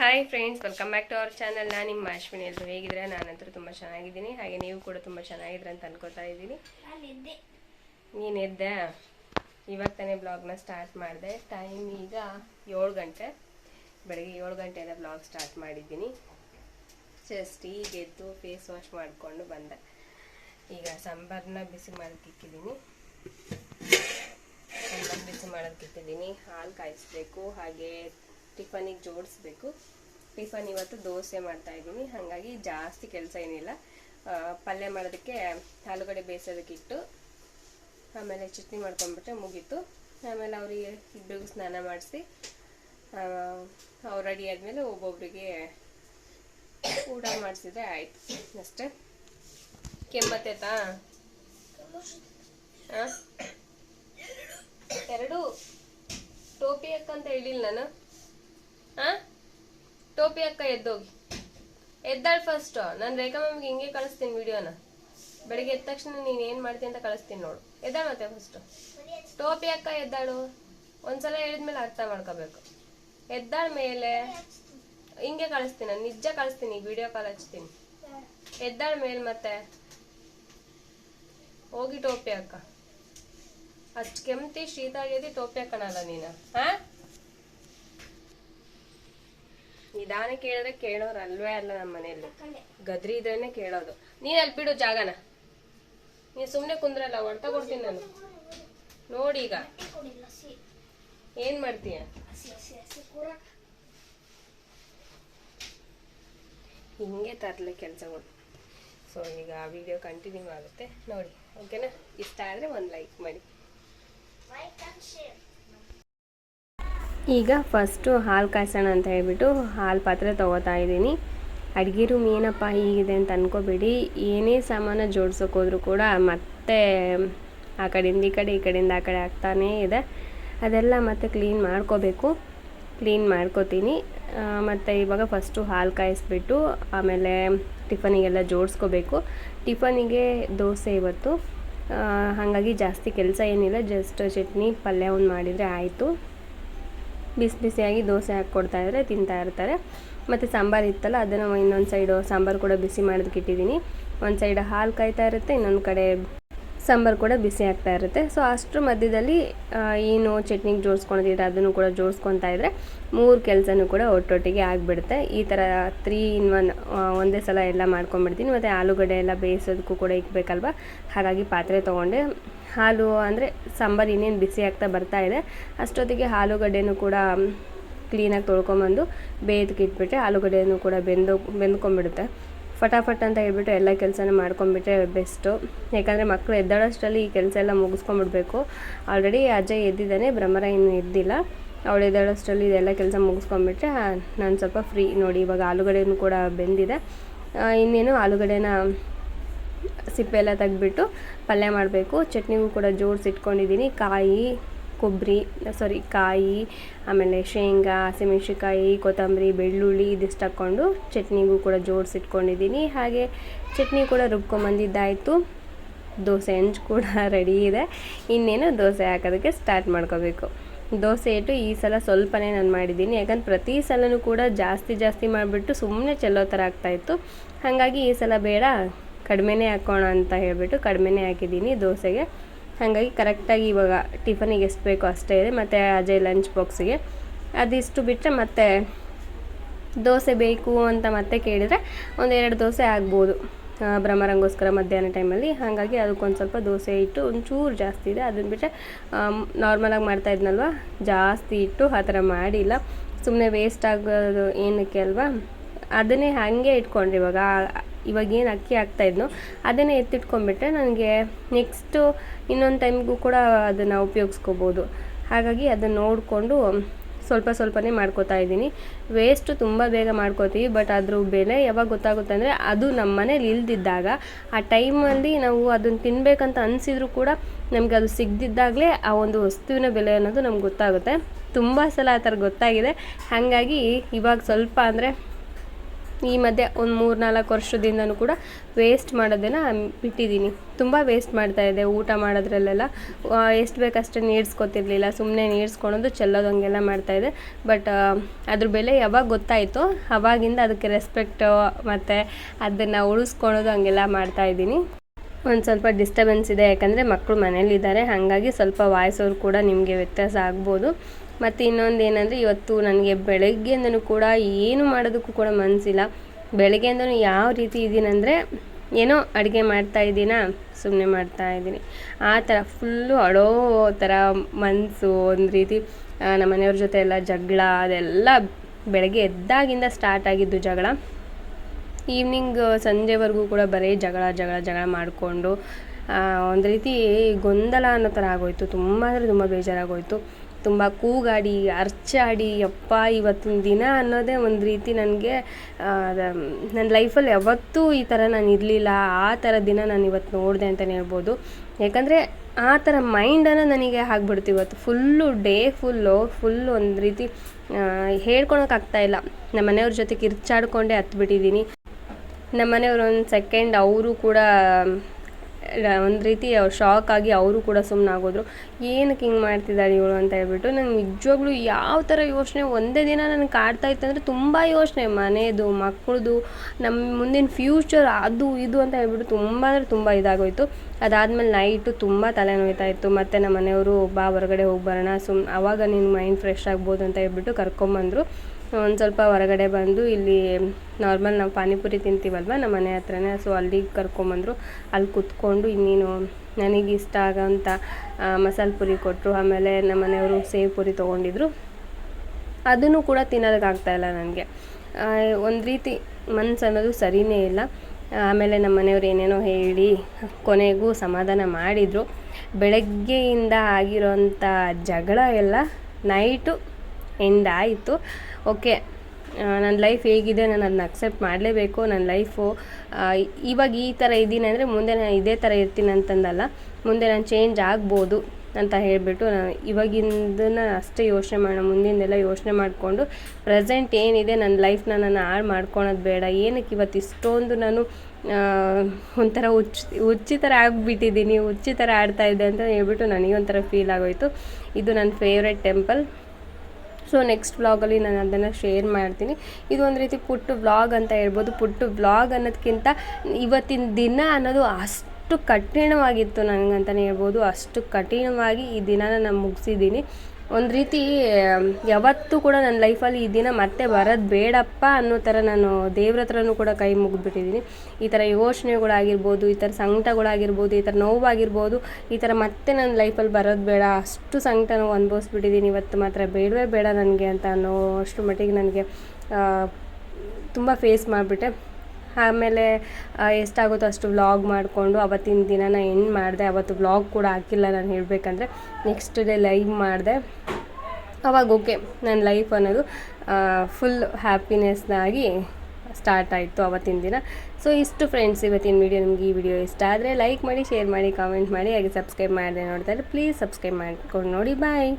Hi friends welcome back to our channel ನಾನು ನಿಮ್ಮ ಅಶ್ವಿನಿ ಎಲ್ಲರೂ ಹೇಗಿದ್ರೆ ನಾನಂತೂ ತುಂಬ ಚೆನ್ನಾಗಿದ್ದೀನಿ. ಹಾಗೆ ನೀವು ಕೂಡ ತುಂಬ ಚೆನ್ನಾಗಿದ್ರೆ ಅಂತ ಅನ್ಕೋತಾ ಇದ್ದೀನಿ. ನೀನು ಎದ್ದೆ ಇವಾಗ ತಾನೇ ಬ್ಲಾಗ್ನ ಸ್ಟಾರ್ಟ್ ಮಾಡಿದೆ. ಟೈಮ್ ಈಗ ಏಳು ಗಂಟೆ. ಬೆಳಗ್ಗೆ ಏಳು ಗಂಟೆಯಿಂದ ಬ್ಲಾಗ್ ಸ್ಟಾರ್ಟ್ ಮಾಡಿದ್ದೀನಿ. ಜಸ್ಟ್ ಈಗ ಎದ್ದು ಫೇಸ್ ವಾಶ್ ಮಾಡಿಕೊಂಡು ಬಂದೆ. ಈಗ ಸಾಂಬಾರನ್ನ ಬಿಸಿ ಮಾಡೋದಕ್ಕಿಕ್ಕಿದ್ದೀನಿ ಸಾಂಬಾರು ಬಿಸಿ ಮಾಡೋದಕ್ಕಿಟ್ಟಿದ್ದೀನಿ ಹಾಲು ಕಾಯಿಸ್ಬೇಕು. ಹಾಗೆ ಟಿಫನಿಗೆ ಜೋಡಿಸ್ಬೇಕು. ಟಿಫನ್ ಇವತ್ತು ದೋಸೆ ಮಾಡ್ತಾ ಇದ್ದೀನಿ. ಹಾಗಾಗಿ ಜಾಸ್ತಿ ಕೆಲಸ ಏನಿಲ್ಲ. ಪಲ್ಯ ಮಾಡೋದಕ್ಕೆ ಆಲೂಗಡ್ಡೆ ಬೇಯಿಸೋದಕ್ಕಿಟ್ಟು ಆಮೇಲೆ ಚಟ್ನಿ ಮಾಡ್ಕೊಂಡ್ಬಿಟ್ರೆ ಮುಗೀತು. ಆಮೇಲೆ ಅವರಿಗೆ ಇಬ್ಬರಿಗೂ ಸ್ನಾನ ಮಾಡಿಸಿ ಅವ್ರು ರೆಡಿ ಆದಮೇಲೆ ಒಬ್ಬೊಬ್ಬರಿಗೆ ಊಟ ಮಾಡಿಸಿದ್ರೆ ಆಯ್ತು. ಅಷ್ಟೇ. ಹಾಂ ಎರಡು ಟೋಪಿ ಹಾಕಂತ ಹೇಳಿಲ್ಲ ನಾನು. ಆ ಟೋಪಿ ಅಕ್ಕ ಎದ್ದೋಗಿ. ಎದ್ದಾಳ್ ಫಸ್ಟ್ ನಾನು ರೇಖಾ ಮ್ಯಾಮ್ಗೆ ಹಿಂಗೆ ಕಳಿಸ್ತೀನಿ ವಿಡಿಯೋನ. ಬೆಳಿಗ್ಗೆ ಎದ್ದ ತಕ್ಷಣ ನೀನು ಏನು ಮಾಡ್ತೀನಿ ಅಂತ ಕಳಿಸ್ತೀನಿ ನೋಡು. ಎದ್ದಾಳ ಮತ್ತೆ ಫಸ್ಟ್ ಟೋಪಿ ಅಕ್ಕ ಎದ್ದಾಳು. ಒಂದ್ಸಲ ಹೇಳಿದ್ಮೇಲೆ ಅರ್ಥ ಮಾಡ್ಕೋಬೇಕು. ಎದ್ದಾಳ ಮೇಲೆ ಹಿಂಗೆ ಕಳಿಸ್ತೀನಿ, ನಾನು ನಿಜ ಕಳಿಸ್ತೀನಿ ವಿಡಿಯೋ ಕಾಲ್ ಹಚ್ತೀನಿ. ಎದ್ದಾಳ ಮೇಲೆ ಮತ್ತೆ ಹೋಗಿ ಟೋಪಿ ಅಕ್ಕ. ಅಷ್ಟು ಕೆಮ್ತಿ, ಶೀತ ಆಗಿದೆ ಟೋಪಿ ಹಾಕೋಣಲ್ಲ ನೀನು. ಹಾ? ನಿಧಾನ ಕೇಳಿದ್ರೆ ಕೇಳೋರು ಅಲ್ವೇ ಅಲ್ಲ ನಮ್ಮ ಮನೆಯಲ್ಲಿ. ಗದ್ರಿ ಇದ್ರೇನೆ ಕೇಳೋದು. ನೀನ್ ಅಲ್ಲಿ ಬಿಡು ಜಾಗನ. ನೀನ್ ಸುಮ್ನೆ ಕುಂದ್ರಲ್ಲ ಹೊಡ್ತ ಕೊಡ್ತೀನಿ ನಾನು. ನೋಡಿ ಈಗ. ಏನ್ ಮಾಡ್ತೀಯ? ಹಿಂಗೆ ತರಲೆ ಕೆಲಸಗಳು. ಸೊ ಈಗ ವಿಡಿಯೋ ಕಂಟಿನ್ಯೂ ಆಗುತ್ತೆ. ನೋಡಿ ಓಕೆನಾ ಇಷ್ಟ ಆದರೆ ಒಂದು ಲೈಕ್ ಮಾಡಿ. ಈಗ ಫಸ್ಟು ಹಾಲು ಕಾಯಿಸೋಣ ಅಂತ ಹೇಳ್ಬಿಟ್ಟು ಹಾಲು ಪಾತ್ರೆ ತೊಗೋತಾ ಇದ್ದೀನಿ. ಅಡುಗೆ ರೂಮ್ ಏನಪ್ಪ ಹೀಗಿದೆ ಅಂತ ಅಂದ್ಕೋಬೇಡಿ ಏನೇ ಸಾಮಾನು ಜೋಡ್ಸೋಕೆ ಕೂಡ ಮತ್ತೆ ಆ ಕಡೆಯಿಂದ ಈ ಕಡೆ, ಈ ಕಡೆಯಿಂದ ಆ ಕಡೆ ಆಗ್ತಾನೇ ಇದೆ. ಅದೆಲ್ಲ ಮತ್ತೆ ಕ್ಲೀನ್ ಮಾಡ್ಕೋಬೇಕು. ಕ್ಲೀನ್ ಮಾಡ್ಕೋತೀನಿ. ಮತ್ತು ಇವಾಗ ಫಸ್ಟು ಹಾಲು ಕಾಯಿಸ್ಬಿಟ್ಟು ಆಮೇಲೆ ಟಿಫನಿಗೆಲ್ಲ ಜೋಡಿಸ್ಕೋಬೇಕು. ಟಿಫನಿಗೆ ದೋಸೆ ಇವತ್ತು. ಹಾಗಾಗಿ ಜಾಸ್ತಿ ಕೆಲಸ ಏನಿಲ್ಲ ಜಸ್ಟ್ ಚಟ್ನಿ ಪಲ್ಯ ಒಂದು ಮಾಡಿದರೆ ಆಯಿತು. ಬಿಸಿ ಬಿಸಿಯಾಗಿ ದೋಸೆ ಹಾಕ್ಕೊಡ್ತಾ ಇದ್ದರೆ ತಿಂತಾ ಇರ್ತಾರೆ. ಮತ್ತು ಸಾಂಬಾರು ಇತ್ತಲ್ಲ, ಅದನ್ನು ಇನ್ನೊಂದು ಸೈಡು ಸಾಂಬಾರು ಕೂಡ ಬಿಸಿ ಮಾಡೋದಕ್ಕೆ ಇಟ್ಟಿದ್ದೀನಿ. ಒಂದು ಸೈಡ್ ಹಾಲು ಕಾಯ್ತಾ ಇರುತ್ತೆ, ಇನ್ನೊಂದು ಕಡೆ ಸಾಂಬಾರು ಕೂಡ ಬಿಸಿ ಆಗ್ತಾ ಇರುತ್ತೆ. ಸೊ ಅಷ್ಟರ ಮಧ್ಯದಲ್ಲಿ ಏನು ಚಟ್ನಿಗೆ ಜೋಡಿಸ್ಕೊಂಡಿದ್ರೆ ಅದನ್ನು ಕೂಡ ಜೋಡಿಸ್ಕೊತಾ ಇದ್ದರೆ ಮೂರು ಕೆಲಸನೂ ಕೂಡ ಒಟ್ಟೊಟ್ಟಿಗೆ ಆಗಿಬಿಡುತ್ತೆ. ಈ ಥರ ತ್ರೀ ಇನ್ ಒನ್ ಒಂದೇ ಸಲ ಎಲ್ಲ ಮಾಡ್ಕೊಂಬಿಡ್ತೀನಿ ಮತ್ತು ಆಲೂಗಡ್ಡೆ ಎಲ್ಲ ಬೇಯಿಸೋದಕ್ಕೂ ಕೂಡ ಇಕ್ಬೇಕಲ್ವ? ಹಾಗಾಗಿ ಪಾತ್ರೆ ತೊಗೊಂಡೆ. ಹಾಲು ಅಂದರೆ ಸಾಂಬಾರು ಇನ್ನೇನು ಬಿಸಿ ಆಗ್ತಾ ಬರ್ತಾ ಇದೆ. ಅಷ್ಟೊತ್ತಿಗೆ ಆಲೂಗಡ್ಡೆನೂ ಕೂಡ ಕ್ಲೀನಾಗಿ ತೊಳ್ಕೊಂಬಂದು ಬೇಯ್ದಕ್ಕೆ ಇಟ್ಬಿಟ್ರೆ ಆಲೂಗಡ್ಡೆನೂ ಕೂಡ ಬೆಂದು, ಬೆಂದ್ಕೊಂಡ್ಬಿಡುತ್ತೆ. ಫಟಾಫಟ್ ಅಂತ ಹೇಳ್ಬಿಟ್ಟು ಎಲ್ಲ ಕೆಲಸನೂ ಮಾಡ್ಕೊಂಡ್ಬಿಟ್ರೆ ಬೆಸ್ಟು. ಯಾಕಂದರೆ ಮಕ್ಕಳು ಎದ್ದಾಡೋಷ್ಟರಲ್ಲಿ ಈ ಕೆಲಸ ಎಲ್ಲ ಮುಗಿಸ್ಕೊಂಬಿಡ್ಬೇಕು. ಆಲ್ರೆಡಿ ಅಜಯ್ ಎದ್ದಿದ್ದಾನೆ, ಭ್ರಮರ ಇನ್ನೂ ಎದ್ದಿಲ್ಲ. ಅವಳು ಎದ್ದಾಡೋಷ್ಟರಲ್ಲಿ ಇದೆಲ್ಲ ಕೆಲಸ ಮುಗಿಸ್ಕೊಂಡ್ಬಿಟ್ರೆ ನಾನು ಸ್ವಲ್ಪ ಫ್ರೀ ನೋಡಿ, ಇವಾಗ ಆಲೂಗಡೆನೂ ಕೂಡ ಬೆಂದಿದೆ. ಇನ್ನೇನು ಆಲೂಗಡೆನ ಸಿಪ್ಪೆ ಎಲ್ಲ ತೆಗೆದ್ಬಿಟ್ಟು ಪಲ್ಯ ಮಾಡಬೇಕು. ಚಟ್ನಿಗೂ ಕೂಡ ಜೋಡಿಸಿಟ್ಕೊಂಡಿದ್ದೀನಿ ಕಾಯಿ ಕೊಬ್ಬರಿ ಸಾರಿ ಕಾಯಿ, ಆಮೇಲೆ ಶೇಂಗಾ ಹಸಿಮೆಣ್ಸಿಕಾಯಿ ಕೊತ್ತಂಬರಿ, ಬೆಳ್ಳುಳ್ಳಿ ಇದಿಷ್ಟು ಹಾಕ್ಕೊಂಡು ಚಟ್ನಿಗೂ ಕೂಡ ಜೋಡಿಸಿಟ್ಕೊಂಡಿದ್ದೀನಿ. ಹಾಗೆ ಚಟ್ನಿ ಕೂಡ ರುಬ್ಕೊಂಬಂದಿದ್ದಾಯಿತು. ದೋಸೆ ಹಂಚು ಕೂಡ ರೆಡಿ ಇದೆ. ಇನ್ನೇನು ದೋಸೆ ಹಾಕೋದಕ್ಕೆ ಸ್ಟಾರ್ಟ್ ಮಾಡ್ಕೋಬೇಕು. ದೋಸೆ ಇಟ್ಟು ಈ ಸಲ ಸ್ವಲ್ಪನೇ ನಾನು ಮಾಡಿದ್ದೀನಿ. ಯಾಕಂದ್ರೆ ಪ್ರತಿ ಸಲನೂ ಕೂಡ ಜಾಸ್ತಿ ಜಾಸ್ತಿ ಮಾಡಿಬಿಟ್ಟು ಸುಮ್ಮನೆ ಚೆಲ್ಲೋ ಥರ ಆಗ್ತಾಯಿತ್ತು ಹಾಗಾಗಿ ಈ ಸಲ ಬೇಡ, ಕಡಿಮೆನೇ ಹಾಕೋಣ ಅಂತ ಹೇಳಿಬಿಟ್ಟು ಕಡಿಮೆನೇ ಹಾಕಿದ್ದೀನಿ ದೋಸೆಗೆ. ಹಾಗಾಗಿ ಕರೆಕ್ಟಾಗಿ ಇವಾಗ ಟಿಫನಿಗೆ ಎಷ್ಟು ಬೇಕೋ ಅಷ್ಟೇ ಇದೆ. ಮತ್ತು ಅಜಯ್ ಲಂಚ್ ಬಾಕ್ಸಿಗೆ ಅದಿಷ್ಟು ಬಿಟ್ಟರೆ ಮತ್ತೆ ದೋಸೆ ಬೇಕು ಅಂತ ಮತ್ತೆ ಕೇಳಿದರೆ ಒಂದೆರಡು ದೋಸೆ ಆಗ್ಬೋದು. ಆ, ಭ್ರಮರಂಗೋಸ್ಕರ ಮಧ್ಯಾಹ್ನ ಟೈಮಲ್ಲಿ ಹಾಗಾಗಿ ಅದಕ್ಕೊಂದು ಸ್ವಲ್ಪ ದೋಸೆ ಇಟ್ಟು ಒಂಚೂರು ಜಾಸ್ತಿ ಇದೆ. ಅದನ್ನು ಬಿಟ್ಟರೆ ನಾರ್ಮಲಾಗಿ ಮಾಡ್ತಾ ಇದ್ನಲ್ವ? ಜಾಸ್ತಿ ಇಟ್ಟು ಆ ಥರ ಮಾಡಿಲ್ಲ. ಸುಮ್ಮನೆ ವೇಸ್ಟ್ ಆಗೋದು ಏನಕ್ಕೆ ಅಲ್ವಾ? ಅದನ್ನೇ ಹಾಗೆ ಇಟ್ಕೊಂಡ್ರಿ ಇವಾಗ. ಇವಾಗ ಏನು ಅಕ್ಕಿ ಹಾಕ್ತಾಯಿದ್ನೋ ಅದನ್ನೇ ಎತ್ತಿಟ್ಕೊಂಡ್ಬಿಟ್ರೆ ನನಗೆ ನೆಕ್ಸ್ಟು ಇನ್ನೊಂದು ಟೈಮ್ಗೂ ಕೂಡ ಅದನ್ನು ಉಪಯೋಗಿಸ್ಕೋಬೋದು. ಹಾಗಾಗಿ ಅದನ್ನು ನೋಡಿಕೊಂಡು ಸ್ವಲ್ಪ ಸ್ವಲ್ಪನೇ ಮಾಡ್ಕೋತಾ ಇದ್ದೀನಿ. ವೇಸ್ಟು ತುಂಬ ಬೇಗ ಮಾಡ್ಕೋತೀವಿ ಬಟ್ ಅದ್ರ ಬೆಲೆ ಯಾವಾಗ ಗೊತ್ತಾಗುತ್ತೆ ಅಂದರೆ ಅದು ನಮ್ಮ ಮನೇಲಿ ಇಲ್ದಿದ್ದಾಗ. ಆ ಟೈಮಲ್ಲಿ ನಾವು ಅದನ್ನು ತಿನ್ನಬೇಕಂತ ಅನಿಸಿದ್ರು ಕೂಡ ನಮಗೆ ಅದು ಸಿಗದಿದ್ದಾಗಲೇ ಆ ಒಂದು ವಸ್ತುವಿನ ಬೆಲೆ ಅನ್ನೋದು ನಮ್ಗೆ ಗೊತ್ತಾಗುತ್ತೆ. ತುಂಬ ಸಲ ಆ ಥರ ಗೊತ್ತಾಗಿದೆ. ಹಾಗಾಗಿ ಇವಾಗ ಸ್ವಲ್ಪ ಅಂದರೆ ಈ ಮಧ್ಯೆ ಒಂದು ಮೂರು ನಾಲ್ಕು ವರ್ಷದಿಂದನೂ ಕೂಡ ವೇಸ್ಟ್ ಮಾಡೋದನ್ನು ಬಿಟ್ಟಿದ್ದೀನಿ. ತುಂಬ ವೇಸ್ಟ್ ಮಾಡ್ತಾ ಇದೆ ಊಟ ಮಾಡೋದ್ರಲ್ಲೆಲ್ಲ. ಎಷ್ಟು ಬೇಕಷ್ಟೇ ನೀಡ್ಸ್ಕೊತಿರ್ಲಿಲ್ಲ ಸುಮ್ಮನೆ ನೀಡ್ಸ್ಕೊಳೋದು ಚೆಲ್ಲೋದು ಹಂಗೆಲ್ಲ ಮಾಡ್ತಾಯಿದ್ದೆ ಬಟ್ ಅದ್ರ ಬೆಲೆ ಯಾವಾಗ ಗೊತ್ತಾಯಿತು ಅವಾಗಿಂದ ಅದಕ್ಕೆ ರೆಸ್ಪೆಕ್ಟು ಮತ್ತು ಅದನ್ನು ಉಳಿಸ್ಕೊಳೋದು ಹಂಗೆಲ್ಲ ಮಾಡ್ತಾಯಿದ್ದೀನಿ ಒಂದು ಸ್ವಲ್ಪ ಡಿಸ್ಟರ್ಬೆನ್ಸ್ ಇದೆ, ಯಾಕಂದರೆ ಮಕ್ಕಳು ಮನೇಲಿದ್ದಾರೆ. ಹಾಗಾಗಿ ಸ್ವಲ್ಪ ವಾಯ್ಸ್ ಅವ್ರು ಕೂಡ ನಿಮಗೆ ವ್ಯತ್ಯಾಸ ಆಗ್ಬೋದು. ಮತ್ತು ಇನ್ನೊಂದು ಏನಂದರೆ ಇವತ್ತು ನನಗೆ ಬೆಳಗ್ಗೆಯಿಂದನೂ ಕೂಡ ಏನು ಮಾಡೋದಕ್ಕೂ ಕೂಡ ಮನಸ್ಸಿಲ್ಲ ಬೆಳಗ್ಗೆಯಿಂದನೂ ಯಾವ ರೀತಿ ಇದ್ದೀನಂದರೆ ಏನೋ ಅಡುಗೆ ಮಾಡ್ತಾ ಇದ್ದೀನಾ? ಸುಮ್ಮನೆ ಮಾಡ್ತಾ ಇದ್ದೀನಿ. ಆ ಥರ ಫುಲ್ಲು ಅಳೋ ಥರ ಮನಸ್ಸು ಒಂದು ರೀತಿ ನಮ್ಮ ಮನೆಯವ್ರ ಜೊತೆ ಎಲ್ಲ ಜಗಳ, ಅದೆಲ್ಲ ಬೆಳಗ್ಗೆ ಎದ್ದಾಗಿಂದ ಸ್ಟಾರ್ಟ್ ಆಗಿದ್ದು ಜಗಳ. ಈವ್ನಿಂಗ್ ಸಂಜೆವರೆಗೂ ಕೂಡ ಬರೀ ಜಗಳ ಜಗಳ ಜಗಳ ಮಾಡಿಕೊಂಡು ಒಂದು ರೀತಿ ಗೊಂದಲ ಅನ್ನೋ ಥರ ಆಗೋಯ್ತು. ತುಂಬ ಅಂದರೆ ತುಂಬ ಬೇಜಾರಾಗೋಯ್ತು. ತುಂಬ ಕೂಗಾಡಿ, ಅರ್ಚಾಡಿ, ಯಪ್ಪ ಇವತ್ತಿನ ದಿನ ಅನ್ನೋದೇ ಒಂದು ರೀತಿ ನನಗೆ ನನ್ನ ಲೈಫಲ್ಲಿ ಯಾವತ್ತೂ ಈ ಥರ ನಾನು ಇರಲಿಲ್ಲ, ಆ ಥರ ದಿನ ನಾನು ಇವತ್ತು ನೋಡಿದೆ ಅಂತಲೇ ಹೇಳ್ಬೋದು. ಯಾಕಂದರೆ ಆ ಥರ ಮೈಂಡನ್ನು ನನಗೆ ಆಗ್ಬಿಡ್ತು ಇವತ್ತು. ಫುಲ್ಲು ಡೇ ಫುಲ್ಲು ಫುಲ್ ಒಂದು ರೀತಿ ಹೇಳ್ಕೊಳಕ್ಕಾಗ್ತಾಯಿಲ್ಲ ನಮ್ಮ ಮನೆಯವ್ರ ಜೊತೆ ಕಿರ್ಚಾಡ್ಕೊಂಡೇ ಹತ್ಬಿಟ್ಟಿದ್ದೀನಿ ನಮ್ಮ ಮನೆಯವ್ರು ಒಂದು ಸೆಕೆಂಡ್ ಅವರು ಕೂಡ ಒಂದು ರೀತಿ ಶಾಕ್ ಆಗಿ ಅವರು ಕೂಡ ಸುಮ್ಮನಾಗೋದ್ರು ಏನಕ್ಕೆ ಹಿಂಗೆ ಮಾಡ್ತಿದ್ದಾಳೆ ಇವಳು? ಅಂತ ಹೇಳ್ಬಿಟ್ಟು ನಂಗೆ ನಿಜವಾಗ್ಲೂ ಯಾವ ಥರ ಯೋಚನೆ, ಒಂದೇ ದಿನ ನನಗೆ ಕಾಡ್ತಾ ಇತ್ತು ಅಂದರೆ ತುಂಬ ಯೋಚನೆ. ಮನೆಯದು ಮಕ್ಕಳದು ನಮ್ಮ ಮುಂದಿನ ಫ್ಯೂಚರ್ ಅದು, ಇದು ಅಂತ ಹೇಳ್ಬಿಟ್ಟು ತುಂಬ ಅಂದರೆ ತುಂಬ ಇದಾಗೋಯ್ತು. ಅದಾದಮೇಲೆ ನೈಟು ತುಂಬ ತಲೆನೋಯ್ತಾ ಇತ್ತು. ಮತ್ತು ನಮ್ಮ ಮನೆಯವರು, ಬಾ, ಹೊರಗಡೆ ಹೋಗಿ ಬರೋಣ. ಸುಮ್ ಆವಾಗ ನಿನ್ನ ಮೈಂಡ್ ಫ್ರೆಶ್ ಆಗ್ಬೋದು ಅಂತ ಹೇಳ್ಬಿಟ್ಟು ಕರ್ಕೊಂಬಂದರು. ಒಂದು ಸ್ವಲ್ಪ ಹೊರಗಡೆ ಬಂದು ಇಲ್ಲಿ ನಾರ್ಮಲ್ ನಾವು ಪಾನಿಪುರಿ ತಿಂತೀವಲ್ವ ನಮ್ಮ ಮನೆ ಹತ್ರನೇ. ಸೊ ಅಲ್ಲಿಗೆ ಕರ್ಕೊಂಬಂದರು. ಅಲ್ಲಿ ಕುತ್ಕೊಂಡು ಇನ್ನೇನು ನನಗೆ ಇಷ್ಟ ಆಗೋಂಥ ಮಸಾಲೆ ಪುರಿ ಕೊಟ್ಟರು ಆಮೇಲೆ ನಮ್ಮ ಮನೆಯವರು ಸೇವ್ ಪುರಿ ತೊಗೊಂಡಿದ್ರು. ಅದನ್ನು ಕೂಡ ತಿನ್ನೋದಕ್ಕಾಗ್ತಾಯಿಲ್ಲ ನನಗೆ. ಒಂದು ರೀತಿ ಮನ್ಸು ಅನ್ನೋದು ಸರಿಯೇ ಇಲ್ಲ. ಆಮೇಲೆ ನಮ್ಮ ಮನೆಯವ್ರು ಏನೇನೋ ಹೇಳಿ ಕೊನೆಗೂ ಸಮಾಧಾನ ಮಾಡಿದರು. ಬೆಳಗ್ಗೆಯಿಂದ ಆಗಿರೋಂಥ ಜಗಳ ಎಲ್ಲ ನೈಟು ಎಂಡ್ ಆಯಿತು. ಓಕೆ ನನ್ನ ಲೈಫ್ ಹೇಗಿದೆ, ನಾನು ಅದನ್ನ ಅಕ್ಸೆಪ್ಟ್ ಮಾಡಲೇಬೇಕು, ನನ್ನ ಲೈಫು ಇವಾಗ ಈ ಥರ ಇದ್ದೀನಿ ಅಂದರೆ ಮುಂದೆ ನಾನು ಇದೇ ಥರ ಇರ್ತೀನಿ ಅಂತಂದಲ್ಲ, ಮುಂದೆ ನಾನು ಚೇಂಜ್ ಆಗ್ಬೋದು ಅಂತ ಹೇಳಿಬಿಟ್ಟು ನಾನು ಇವಾಗಿಂದನ ಅಷ್ಟೇ ಯೋಚನೆ ಮಾಡೋಣ, ಮುಂದಿಂದೆಲ್ಲ ಯೋಚನೆ ಮಾಡಿಕೊಂಡು ಪ್ರೆಸೆಂಟ್ ಏನಿದೆ, ನನ್ನ ಲೈಫ್ನ ನಾನು ಹಾಳು ಮಾಡ್ಕೊಳೋದು ಬೇಡ, ಏನಕ್ಕೆ ಇವತ್ತು ಇಷ್ಟೊಂದು ನಾನು ಒಂಥರ ಹುಚ್ಚ ಹುಚ್ಚಿ ಥರ ಆಗಿಬಿಟ್ಟಿದ್ದೀನಿ ಹುಚ್ಚಿ ಆಡ್ತಾಯಿದ್ದೆ ಅಂತ ಹೇಳ್ಬಿಟ್ಟು ನನಗೆ ಒಂಥರ ಫೀಲ್ ಆಗೋಯಿತು. ಇದು ನನ್ನ ಫೇವ್ರೆಟ್ ಟೆಂಪಲ್ ಸೊ ನೆಕ್ಸ್ಟ್ ವ್ಲಾಗಲ್ಲಿ ನಾನು ಅದನ್ನು ಶೇರ್ ಮಾಡ್ತೀನಿ. ಇದು ಒಂದು ರೀತಿ ಪುಟ್ಟು ವ್ಲಾಗ್ ಅಂತ ಹೇಳ್ಬೋದು. ಪುಟ್ಟು ವ್ಲಾಗ್ ಅನ್ನೋದಕ್ಕಿಂತ ಇವತ್ತಿನ ದಿನ ಅನ್ನೋದು ಅಷ್ಟು ಕಠಿಣವಾಗಿತ್ತು ನನಗಂತಲೇ ಹೇಳ್ಬೋದು. ಅಷ್ಟು ಕಠಿಣವಾಗಿ ಈ ದಿನನ ನಾನು ಮುಗಿಸಿದ್ದೀನಿ. ಒಂದು ರೀತಿ ಯಾವತ್ತೂ ಕೂಡ ನನ್ನ ಲೈಫಲ್ಲಿ ಈ ದಿನ ಮತ್ತೆ ಬರೋದು ಬೇಡಪ್ಪ ಅನ್ನೋ ಥರ ನಾನು ದೇವ್ರ ಹತ್ರನೂ ಕೂಡ ಕೈ ಮುಗಿದ್ಬಿಟ್ಟಿದ್ದೀನಿ ಈ ಥರ ಯೋಚನೆಗಳಾಗಿರ್ಬೋದು ಈ ಥರ ಸಂಕಟಗಳಾಗಿರ್ಬೋದು ಈ ಥರ ನೋವಾಗಿರ್ಬೋದು, ಈ ಥರ ಮತ್ತೆ ನನ್ನ ಲೈಫಲ್ಲಿ ಬರೋದು ಬೇಡ, ಅಷ್ಟು ಸಂಕಟ ನಾವು ಅನುಭವಿಸ್ಬಿಟ್ಟಿದ್ದೀನಿ ಇವತ್ತು ಮಾತ್ರ ಬೇಡವೇ ಬೇಡ ನನಗೆ ಅಂತ ಅನ್ನೋ ಅಷ್ಟು ಮಟ್ಟಿಗೆ ನನಗೆ ತುಂಬ ಫೇಸ್ ಮಾಡಿಬಿಟ್ಟೆ. ಆಮೇಲೆ ಎಷ್ಟಾಗುತ್ತೋ ಅಷ್ಟು ವ್ಲಾಗ್ ಮಾಡಿಕೊಂಡು ಅವತ್ತಿನ ನಾನು ಎಂಡ್ ಮಾಡಿದೆ. ಅವತ್ತು ವ್ಲಾಗ್ ಕೂಡ ಹಾಕಿಲ್ಲ ನಾನು ಹೇಳಬೇಕಂದ್ರೆ. ನೆಕ್ಸ್ಟ್ ಡೇ ಲೈವ್ ಮಾಡಿದೆ. ಅವಾಗ ಓಕೆ ನನ್ನ ಲೈಫ್ ಅನ್ನೋದು ಫುಲ್ ಹ್ಯಾಪಿನೆಸ್ನಾಗಿ ಸ್ಟಾರ್ಟ್ ಆಯಿತು ಅವತ್ತಿನ ದಿನ. ಸೊ ಇಷ್ಟು ಫ್ರೆಂಡ್ಸ್ ಇವತ್ತಿನ ವೀಡಿಯೋ ನಿಮಗೆ ಈ ವಿಡಿಯೋ ಇಷ್ಟ ಆದರೆ ಲೈಕ್ ಮಾಡಿ ಶೇರ್ ಮಾಡಿ ಕಾಮೆಂಟ್ ಮಾಡಿ, ಹಾಗೆ ಸಬ್ಸ್ಕ್ರೈಬ್ ಮಾಡಿದೆ ನೋಡ್ತಾರೆ ಪ್ಲೀಸ್ ಸಬ್ಸ್ಕ್ರೈಬ್ ಮಾಡ್ಕೊಂಡು ನೋಡಿ ಬಾಯ್